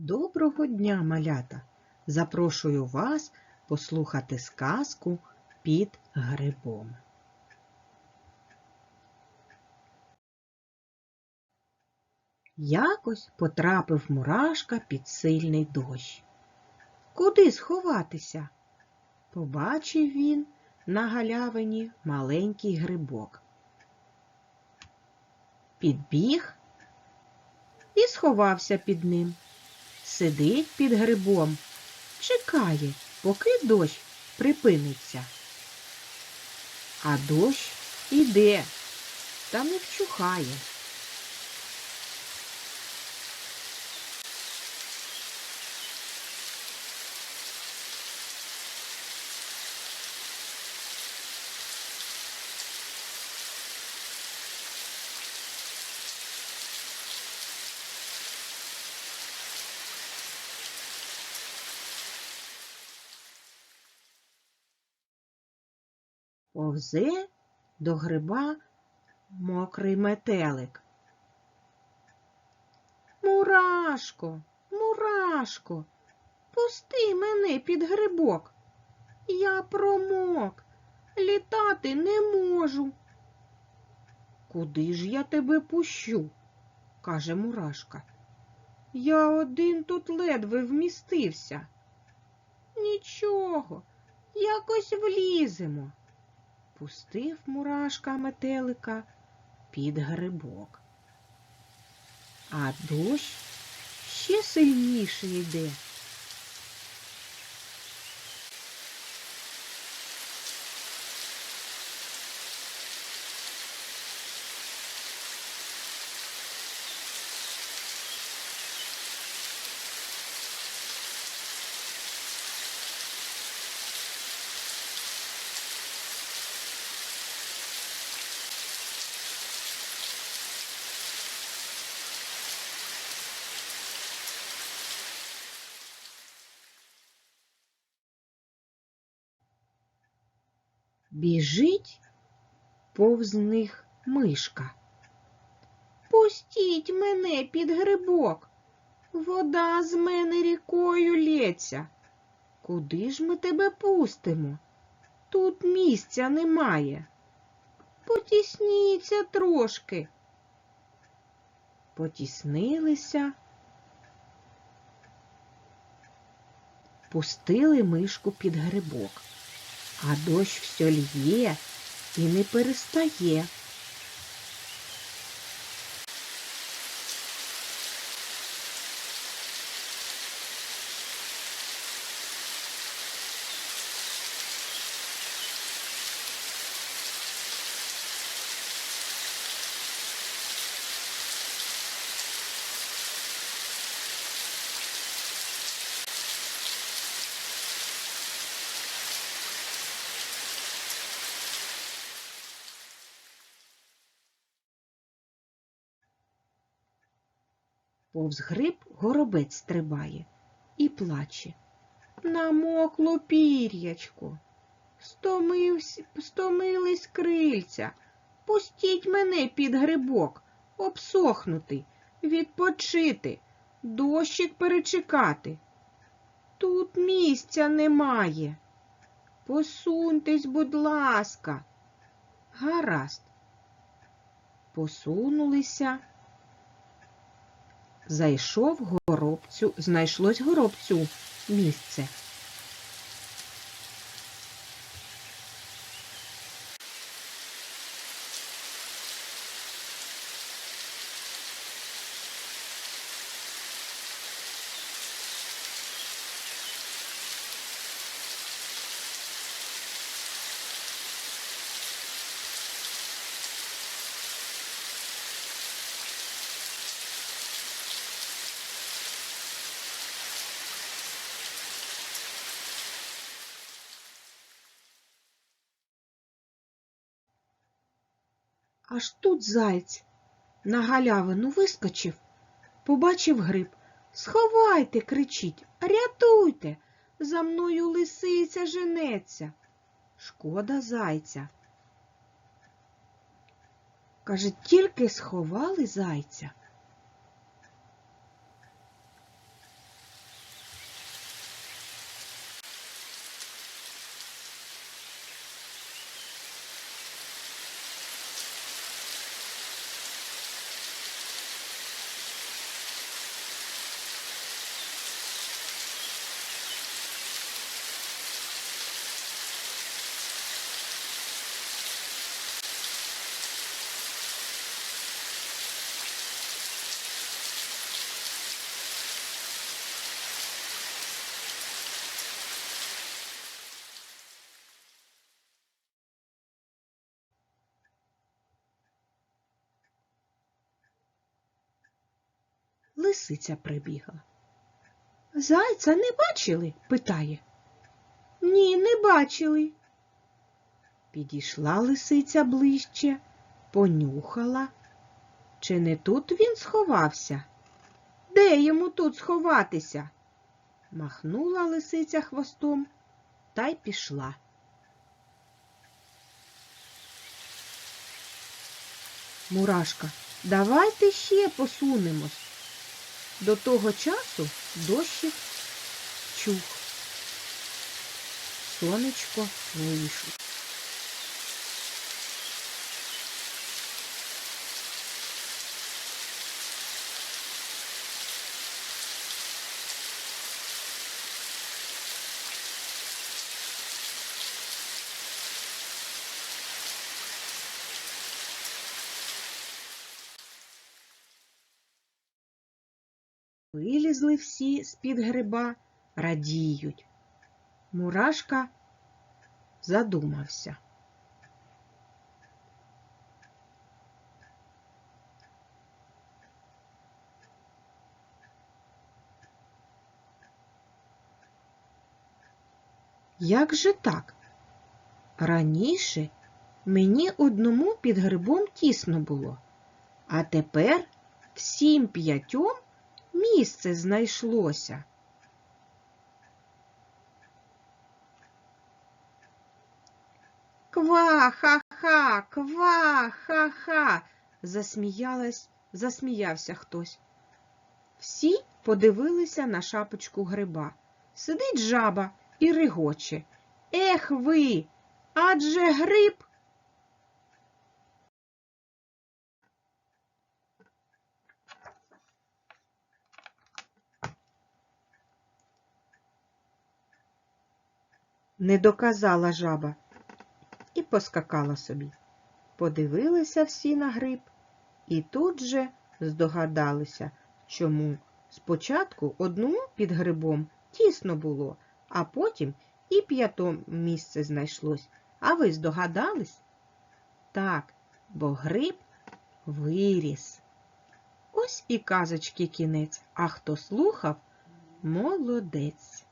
Доброго дня, малята! Запрошую вас послухати сказку під грибом. Якось потрапив мурашка під сильний дощ. Куди сховатися? Побачив він на галявині маленький грибок. Підбіг і сховався під ним. Сидить під грибом, чекає, поки дощ припиниться. А дощ іде та не вчухає. Повзе до гриба мокрий метелик. Мурашко, мурашко, пусти мене під грибок. Я промок, літати не можу. Куди ж я тебе пущу? каже Мурашка. Я один тут ледве вмістився. Нічого, якось вліземо пустив мурашка метелика під грибок. А дощ ще сильніше йде. Біжить повз них мишка. Пустіть мене під грибок. Вода з мене рікою лється. Куди ж ми тебе пустимо? Тут місця немає. Потісніться трошки. Потіснилися, пустили мишку під грибок. А дощ все льє і не перестає. Повз гриб горобець стрибає і плаче. Намокло пір'ячко, стомились крильця. Пустіть мене під грибок, обсохнути, відпочити, дощик перечекати. Тут місця немає. Посуньтесь, будь ласка. Гаразд. Посунулися. Зайшов горобцю, знайшлось горобцю місце. Аж тут заєць на галявину вискочив, побачив гриб. Сховайте, кричить, рятуйте, за мною лисиця женеться. Шкода зайця. Каже, тільки сховали зайця. Лисиця прибігла. Зайця не бачили? питає. Ні, не бачили. Підійшла лисиця ближче, понюхала. Чи не тут він сховався? Де йому тут сховатися? Махнула лисиця хвостом та й пішла. Мурашка, давайте ще посунемось. До того часу дощик чух. Сонечко вийшло. Вилізли всі з-під гриба, радіють. Мурашка задумався. Як же так? Раніше мені одному під грибом тісно було, а тепер всім п'ятьом місце знайшлося. Ква-ха-ха, ква-ха-ха, засміялась, засміявся хтось. Всі подивилися на шапочку гриба. Сидить жаба і регоче. Ех ви, адже гриб не доказала жаба і поскакала собі. Подивилися всі на гриб і тут же здогадалися, чому спочатку одному під грибом тісно було, а потім і п'ятом місце знайшлось. А ви здогадались? Так, бо гриб виріс. Ось і казочки кінець, а хто слухав, молодець.